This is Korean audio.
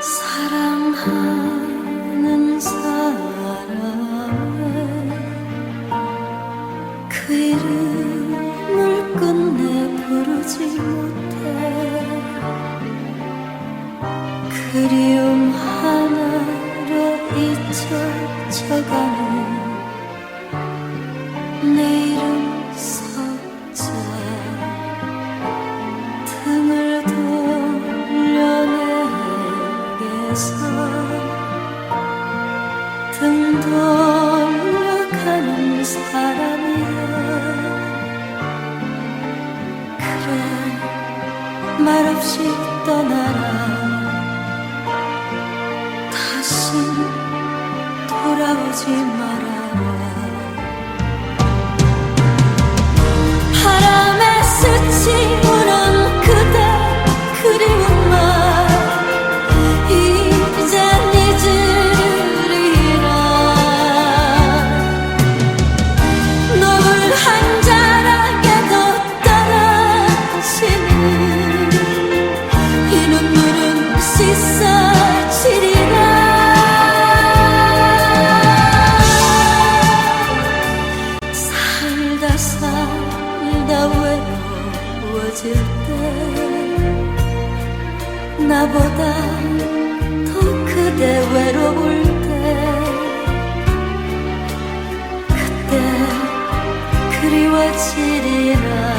사랑하는 사람 그 이름을 끝내 부르지 못해. 그리움 하나로 잊혀져가는 내 세상 등 돌아가는 사람이야. 그래 말없이 떠나라. 다시 돌아오지 마. 헤어질 때 나보다 더 그대 외로울 때 그때 그리워지리라.